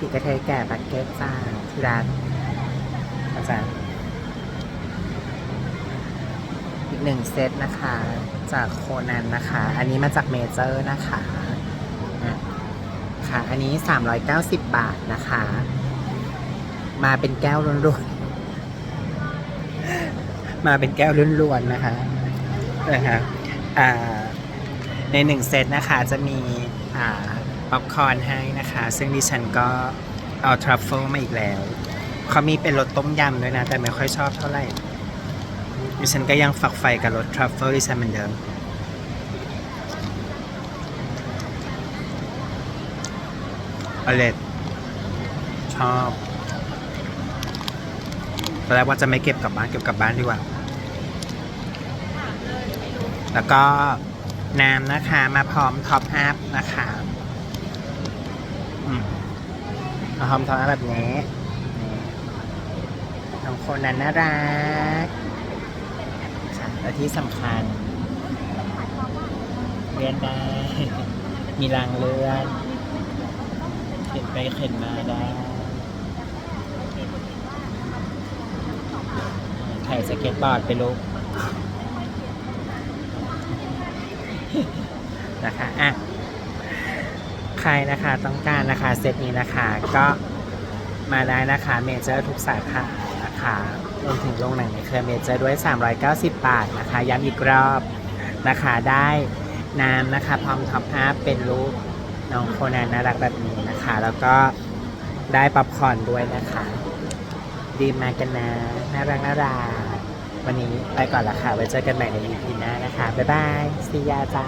ถีกระเทยแก่บักเก็ตจ้าที่ร้านอาจารย์อีกหนึ่งเซตนะคะ จากโคนันนะคะ อันนี้มาจากเมเจอร์นะคะอะค่ะ อันนี้ 390 บาทนะคะ มาเป็นแก้วล้วนๆ มาเป็นแก้วล้วนๆนะคะนะคะอ่าในหนึ่งเซตนะคะจะมีอ่า ป๊อปคอร์นให้นะคะ ซึ่งดิฉันก็เอาทรัฟเฟิลมาอีกแล้วเขามีเป็นรสต้มยำด้วยนะ แต่ไม่ค่อยชอบเท่าไหร่ดิฉันก็ยังฝักใฝ่กับรสทรัฟเฟิลดิฉันเหมือนเดิมอเลดชอบตอนแรกว่าจะไม่เก็บกลับบ้านเก็บกลับบ้านดีกว่า แล้วก็น้ำนะคะมาพร้อมท็อปอัพนะคะ อืมมาพร้อมท็อปอัพแบบนี้นี่น้องคนนั้นน่ารักค่ะและที่สำคัญเรียนได้ มีรางเลื่อนเข็นไปเข็นมาได้ถ่ายสเก็ตบอร์ดไปลูกนะคะอะ ใครนะคะต้องการนะคะเซตนี้นะคะก็มาได้นะคะเมเจอร์ทุกสาขานะคะรวมถึงโรงหนังในเครือเมเจอร์ด้วย 390 บาทนะคะ ย้ำอีกรอบนะคะได้น้ำนะคะ พร้อมท็อปอัพเป็นรูปน้องโคนันน่ารักแบบนี้นะคะ แล้วก็ได้ป๊อปคอร์นด้วยนะคะ ดีมากกันนะ น่ารักน่ารักวันนี้ไปก่อนละค่ะ ไว้เจอกันใหม่ใน EP หน้านะคะ บ๊ายบายซียาจ้า